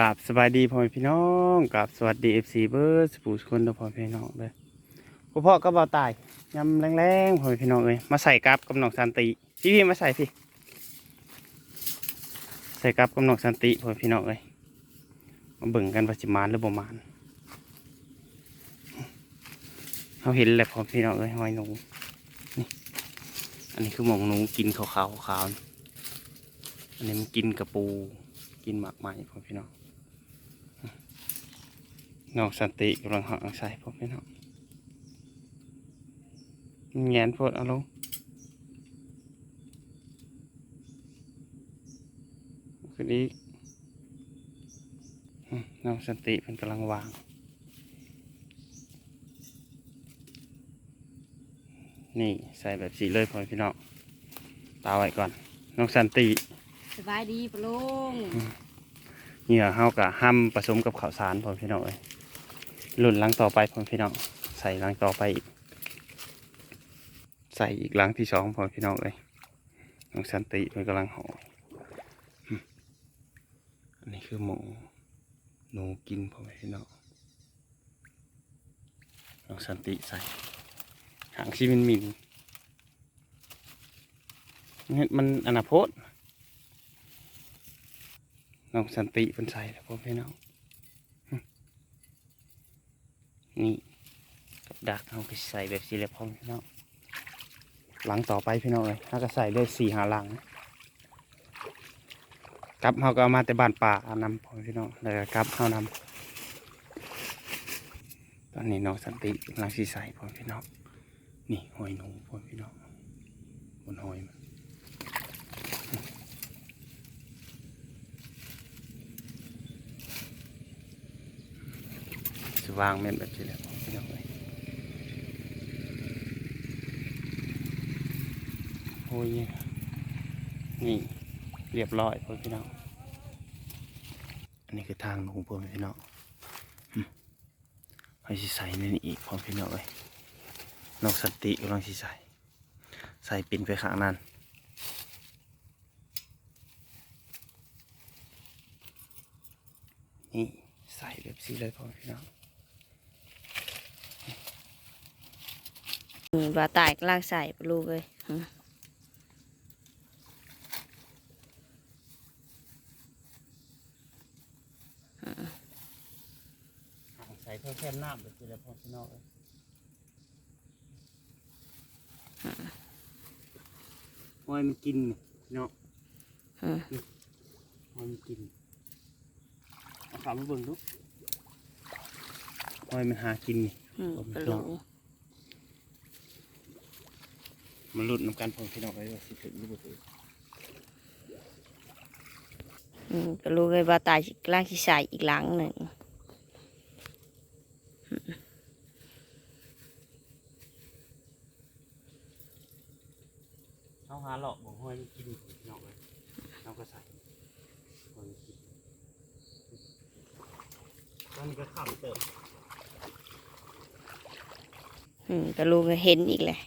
กราบสบายดีพ่อแม่พี่น้องกราบสวัสดีเอฟซีเบิร์ดสปูสคนทุกพ่อแม่พี่น้องเลยพ่อพ่อก็เบาตายยำแรงๆพ่อแม่พี่น้องเลยมาใส่กับกับน้องสันติพี่พี่มาใส่พี่ใส่กับกับน้องสันติพ่อแม่พี่น้องเลยมาเบิ่งกันว่าจิมานหรือบ่มานเขาเห็นแหละพ่อพี่น้องเลยหอยหนูนี่อันนี้คือหมองหนูกินขาวๆขาวๆอันนี้มันกินกระปูกินหมากไม้พ่อพี่น้อง น้องสันติกำลังหางใส่พ่อพี่น้องแงนโพดเอาลงขึ้นอีกอืมน้องสันติเป็นกำลังวางนี่ใส่แบบสีเลยพ่อพี่น้องตาไว้ก่อนน้องสันติสบายดีปะลุงเหยื่อเฮากะห้ำผสมกับข้าวสารพ่อพี่น้องเอ้ย รุ่นหลังต่อไปพ่อพี่น้อง ใส่หลังต่อไปอีก ใส่อีกหลังที่สองพ่อพี่น้องเอ้ยน้องสันติมันกำลังห่ออันนี้คือหมูหนูกินพ่อพี่น้องน้องสันติใส่ หางซีมินมินเฮ็ดมันอนาโพน้องสันติเป็นใส่แล้วพ่อพี่น้องหึ นี่กับดักเอาไปใส่แบบสี่เหลืองพ่อพี่น้องหลังต่อไปพี่น้องเลยถ้าก็ใส่ได้สี่หาหลังกับเขาก็เอามาแต่บ้านป่าเอานำพอพี่น้องแล้วก็กลับเขานำตอนนี้น้องสันติกำลังสีใส่พอพี่น้องนี่หอยหนูพอพี่น้องบนหอยมัน ส วางแม่นแบบนี้แหละพี่น้องเอ้ยโอ้ยนี่เรียบร้อยพ่อพี่น้องอันนี้คือทางของพ่อพี่น้องอืมให้สิใส่ในนี่อีกพ่อพี่น้องเลยนอกสติกำลังสิใส่ใส่ปิ่นไปข้างนั้นนี่ใส่แบบสีเลยพ่อพี่น้อง นี่บาตายกลังใส่ปลุงเลยใส่เพิ่มแค่น้ำแบบนี้แหละพ่อพี่น้องเอ้ยหอยมันกินนี่พี่น้องหึหอยมันกินเอาขามาเบิ่งดูหอยมันหากินนี่ปะลุง มันหลุดน้ำกันพ่อพี่น้องไว้ว่าสิถึงหรือบ่ถึงหึปะลุงเลยบาตายกำลังสิใส่อีกหลังหนึ่งเอาหาหลอกบอกหอยมันกินพี่น้องเลยเราก็ใส่หอยมันกินตอนนี้ก็ข้ามเติมหึปะลุงก็เห็นอีกเลย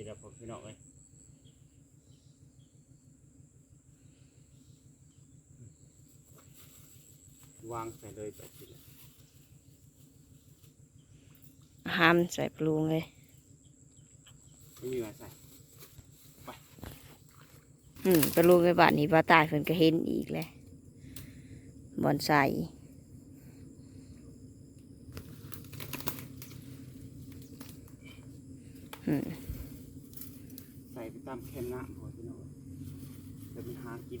ส่ไปสิแล้วพ่อพี่น้องเลยวางใส่เลยแบบนี้ห้ามใส่ปลุงเลยไม่มีอะไรใส่หึปลุงเลยบาดนี้บาตายเพิ่นก็เห็นอีกเลยบอนใส่หึ ใส่ไปตาม แค่น้ำพ่อพี่น้องเดี๋ยวมันหากิน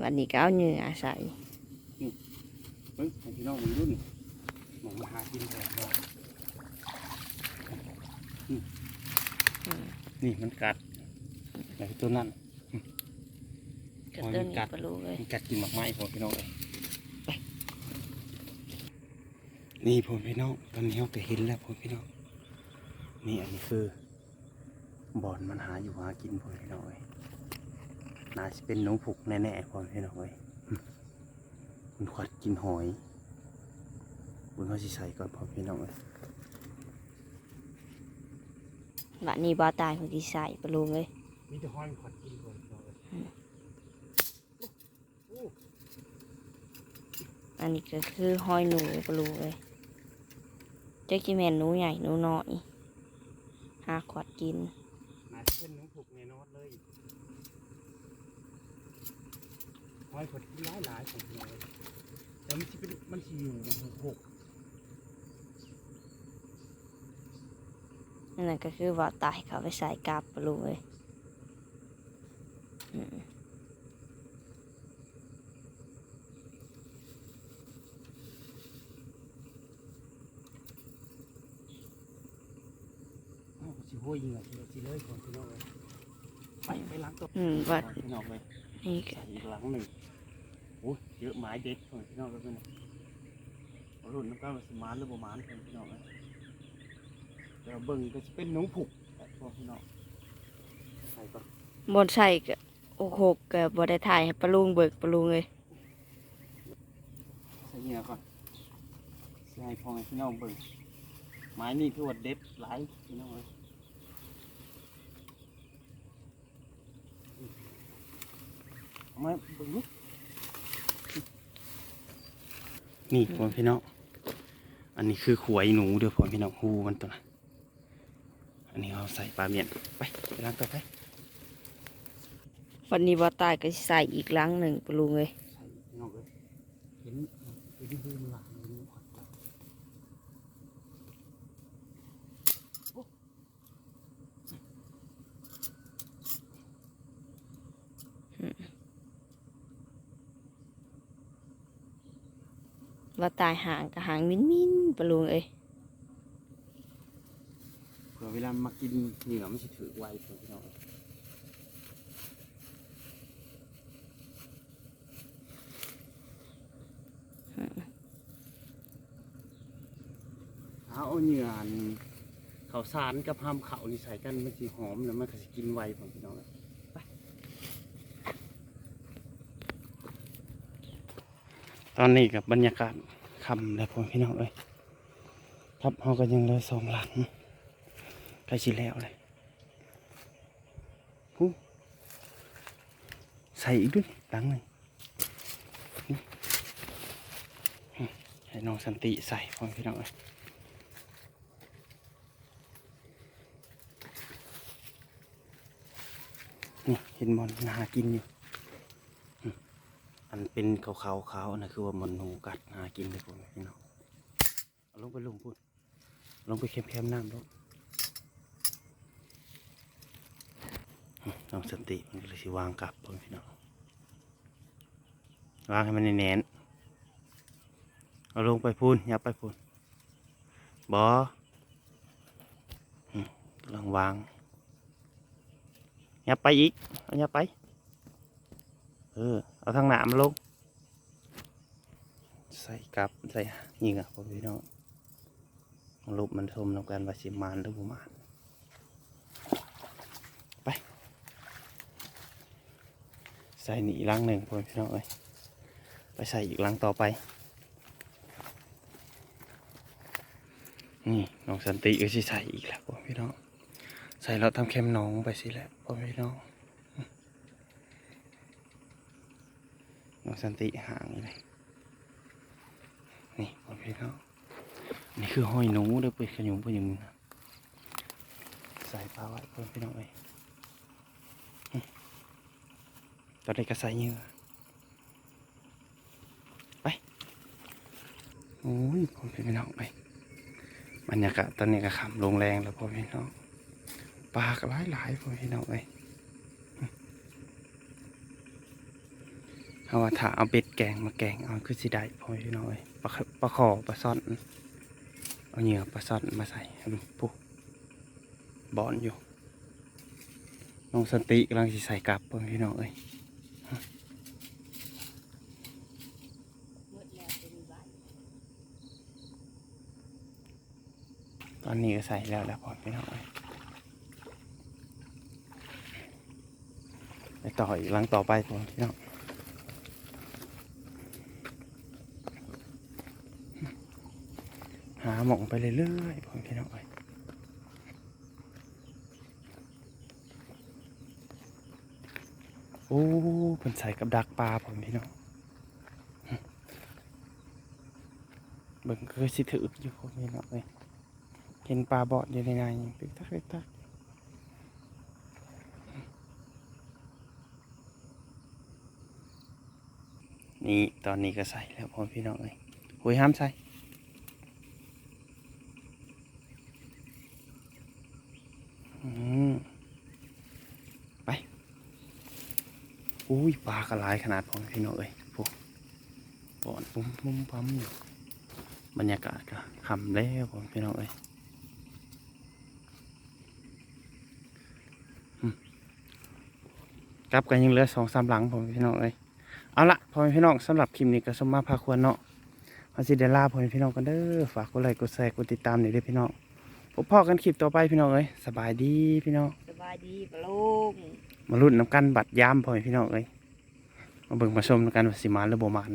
วันนี้ก็เอาเหงื่อใส่เฮ้ยให้พี่น้องมันรุ่นหมองมาหากินแต่บ่อืมนี่มันกัดไอ้ตัวนั้นกระเตื้นอีกปลาลูกเลยมันกัดกินหมากไม้พ่อพี่น้องเลยไปนี่พ่อพี่น้องตอนนี้เราก็เห็นแล้วพ่อพี่น้องนี่อันนี้คือ บ่อนมันหาอยู่หากินพ่อพี่น้องเลยน่าจะเป็นหนูผุกแน่ๆพ่อพี่น้องเลยอืมขวัดกินหอยบุญเขาสิใส่ก่อนพอพี่น้องเลยบ้านนี้บ่ตายเพิ่นสิใส่ปลาลุงเอ้ยมีแต่หอยขวัดกินก่อนพี่น้องเลยอันนี้ก็คือหอยหนูปลาลุงเอ้ยเจ้ากิแม่นหนูใหญ่หนูน้อยหาขวดกิน กแน่นอนเลยหอยขวัดกินหลายหลายๆของพี่น้องเลยแต่มันสิเป็นมันสิอยู่หกหกนั่นนะก็คือว่าตายเขาไปใส่กาบปลาลุงเอ้ยอืมอ้าวสิห้วยยิงอะสิสิเลยก่อนพี่น้องเลย ไปไปล้างตัวอืมว่าก่อนพี่น้องเลยนี่ก็ใส่อีกหลังหนึ่งโอ้ยเยอะไม้เด็ดของพี่น้องเลยเพื่อนเอารุ่นน้ำก้าวมาสิมานหรือประมาณของพี่น้องเลยเดี๋ยวเบิ่งก็จะเป็นหนูผุกแต่พวกพี่น้องใส่ก่อนบนใส่ก็โอ้โหก็บ่ได้ถ่ายให้ปลาลุงเบิกปลาลุงเอ้ยใส่เหงื่อก่อนใส่ให้พอให้พี่น้องเบิ่งไม้นี่คือว่าเด็ดหลายพี่น้องเลยเอา มาเบิ่งนี่นี่พ่อพี่น้อง อันนี้คือขวยหนูเด้อพ่อพี่น้องหูมันตัวนะอันนี้เอาใส่ปลาเมียนไปไปล้างตัวไป วันนี้บ่ตายก็สิใส่อีกหลังหนึ่งปลาลุงเอ้ยใส่พี่น้องเลยเห็นเห็นหูมันหลังเห็นขวัญก่อนโอ้ ว่าตายหางก็หางมิ้นมิ้นปลาลุงเอ้ยเผื่อเวลามากินเหงื่อมันจะถือไวเผื่อพี่น้องเลยเอาเหงื่ออันข้าสารกับห้ามเขานี่ใส่กันมันสิหอมแล้วมันก็สิกินไวผมพี่น้องเลยไป ตอนนี้กับบรรยากาศคำแล้วผมพี่น้องเลยครับเขาก็ยังเลยสองหลังใกล้ชิแล้วเลยหูใส่อีกด้วยหลังหนึ่งนี่ให้น้องสันติใส่ผมพี่น้องเลยนี่เห็นบอลหากินอยู่ อันเป็นขาวๆขาวนะคือว่ามันหนูกัดหากินเลยพวกนี้พี่น้องเอาลงไปลงพูดลงไปเค็มๆน้ำลงน้องสติมันก็เลยสิวางกลับพวกพี่น้องวางให้มันแน่นเอาลงไปพูนอย่าไปพูนบอกำลังวางยับไปอีกเอายับไป เออ เอาทางหนามนลงใส่กลับใส่ยิงอะพ่อพี่น้องรูปมันชมนำกันวาสิมานหรือบุมานไป ใส่หนีลังหนึ่งพ่อพี่น้องเลยไปใส่อีกลังต่อไป นี่น้องสันติก็สิใส่อีกแล้วพ่อพี่น้อง ใส่เราทำเค็มน้องไปสิแหละพ่อพี่น้องน้อง สันติห่างเลยนี่พ่อพี่น้องนี่คือห้อยหนูเด้อไปขยุมไปอย่างนี้นะใส่ปลาไว้เพื่อนพี่น้องเลยอืมตอนนี้ก็ใส่เหงื่อไปโอ้ยพ่อพี่น้องไปบรรยากาศตอนนี้ก็ขำลงแรงแล้วพ่อพี่น้องปลาก็หลายหลายพ่อพี่น้องเลย เอาว่าถ้าเอาเบ็ดแกงมาแกงเอาคือสิได้พอพี่น้องเลยปลาปลาขอปลาซ่อนเอาเหยื่อปลาซ่อนมาใส่ปุ๊บอนอยู่น้องสันติกำลังสิใส่กลับพอพี่น้องเลยตอนนี้ก็ใส่แล้วแล้วพอพี่น้องเลยไปต่ออีกหลังต่อไปผมพี่น้อง หามองไปเรื่อยๆผมพี่น้องเอ้ยโอ้เป็นใส่กับดักปลาผมพี่น้องเบิ่งคือสิถืออยู่ผมพี่น้องเลยเห็นปลาบอดอยู่ในในตึกตักตึกตักนี่ตอนนี้ก็ใส่แล้วผมพี่น้องเลยหุยห้ามใส่ อืมไป อุ้ยปลากระลายขนาดพอพี่น้องเอ้ยพวกปอนปุ้มปุ้มปั๊มอยู่บรรยากาศก็คำแล้วผมพี่น้องเอ้ยกลับกันยังเหลือสองสามหลังผมพี่น้องเอ้ยเอาละพอพี่น้องสำหรับคลิปนี้ก็สมมาพาควรเนาะมาสิเดล่าพอพี่น้องกันเด้อฝากกดไลค์กดแชร์กดติดตามหน่อยด้อพี่น้องพบพ่อกันคลิปต่อไปพี่น้องเอ้ยสบายดีพี่น้องสบายดีปลุง มาลุ้นน้ำกันบัดยามพ่อพี่น้องเอ้ยมาเบิ่งมาชมกันว่าสิมาหรือบ่มาน